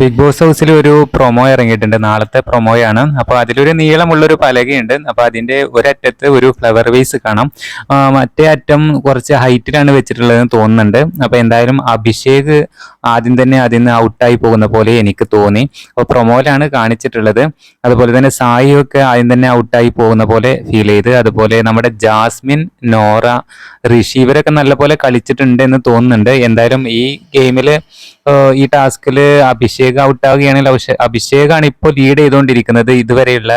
Big boss ഹൗസിൽ ഒരു promo ഇറങ്ങിയിട്ടുണ്ട്. നാളത്തെ പ്രൊമോയാണ് അപ്പോൾ അതിലൊരു നീളമുള്ളൊരു പലകയുണ്ട്. അപ്പോൾ അതിന്റെ ഒരറ്റത്ത് ഒരു ഫ്ലവർ വേസ് കാണാം. മറ്റേ അറ്റം കുറച്ച് ഹൈറ്റിലാണ് വെച്ചിട്ടുള്ളതെന്ന് തോന്നുന്നുണ്ട്. അപ്പോൾ എന്തായാലും അഭിഷേക് ആദ്യം തന്നെ അതിൽ നിന്ന് ഔട്ടായി പോകുന്ന പോലെ എനിക്ക് തോന്നി. അപ്പോൾ പ്രൊമോയിലാണ് കാണിച്ചിട്ടുള്ളത്. അതുപോലെ തന്നെ സായിയൊക്കെ ആദ്യം തന്നെ ഔട്ടായി പോകുന്ന പോലെ ഫീൽ ചെയ്ത്. അതുപോലെ നമ്മുടെ ജാസ്മിൻ നോറ ഋഷി ഇവരൊക്കെ നല്ലപോലെ കളിച്ചിട്ടുണ്ട് എന്ന് തോന്നുന്നുണ്ട്. എന്തായാലും ഈ ഗെയിമിൽ ഈ ടാസ്കിൽ അഭിഷേക് ഔട്ട് ആവുകയാണെങ്കിൽ അഭിഷേകാണ് ഇപ്പോൾ ലീഡ് ചെയ്തുകൊണ്ടിരിക്കുന്നത് ഇതുവരെയുള്ള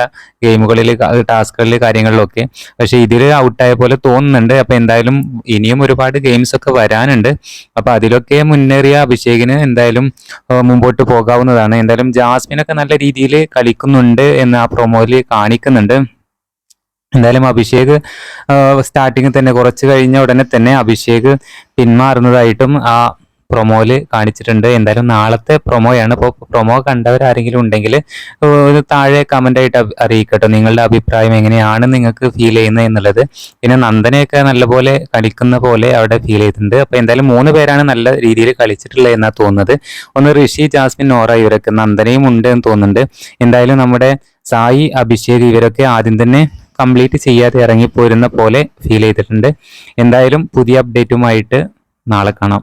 ഗെയിമുകളിൽ ടാസ്കുകളിൽ കാര്യങ്ങളിലൊക്കെ. പക്ഷേ ഇതിൽ ഔട്ടായ പോലെ തോന്നുന്നുണ്ട്. അപ്പോൾ എന്തായാലും ഇനിയും ഒരുപാട് ഗെയിംസ് ഒക്കെ വരാനുണ്ട്. അപ്പോൾ അതിലൊക്കെ മുന്നേറിയ അഭിഷേകിന് എന്തായാലും മുമ്പോട്ട് പോകാവുന്നതാണ്. എന്തായാലും ജാസ്മിനൊക്കെ നല്ല രീതിയിൽ കളിക്കുന്നുണ്ട് എന്ന് ആ പ്രൊമോയിൽ കാണിക്കുന്നുണ്ട്. എന്തായാലും അഭിഷേക് സ്റ്റാർട്ടിങ് തന്നെ കുറച്ച് കഴിഞ്ഞ ഉടനെ തന്നെ അഭിഷേക് പിന്മാറുന്നതായിട്ടും ആ പ്രൊമോയിൽ കാണിച്ചിട്ടുണ്ട്. എന്തായാലും നാളത്തെ പ്രൊമോയാണ് അപ്പോൾ പ്രൊമോ കണ്ടവർ ആരെങ്കിലും ഉണ്ടെങ്കിൽ ഒരു താഴെ കമന്റായിട്ട് അറിയിക്കട്ടോ. നിങ്ങളുടെ അഭിപ്രായം എങ്ങനെയാണ് നിങ്ങൾക്ക് ഫീൽ ചെയ്യുന്നത് എന്നുള്ളത്. പിന്നെ നന്ദനയൊക്കെ നല്ലപോലെ കളിക്കുന്ന പോലെ അവിടെ ഫീൽ ചെയ്തിട്ടുണ്ട്. അപ്പോൾ എന്തായാലും മൂന്ന് പേരാണ് നല്ല രീതിയിൽ കളിച്ചിട്ടുള്ളത് എന്നാ തോന്നുന്നത്. ഒന്ന് ഋഷി ജാസ്മിൻ നോറ ഇവരൊക്കെ നന്ദനയും ഉണ്ട് എന്ന് തോന്നുന്നുണ്ട്. എന്തായാലും നമ്മുടെ സായി അഭിഷേക് ഇവരൊക്കെ ആദ്യം തന്നെ കംപ്ലീറ്റ് ചെയ്യാതെ ഇറങ്ങിപ്പോരുന്ന പോലെ ഫീൽ ചെയ്തിട്ടുണ്ട്. എന്തായാലും പുതിയ അപ്ഡേറ്റുമായിട്ട് നാളെ കാണാം.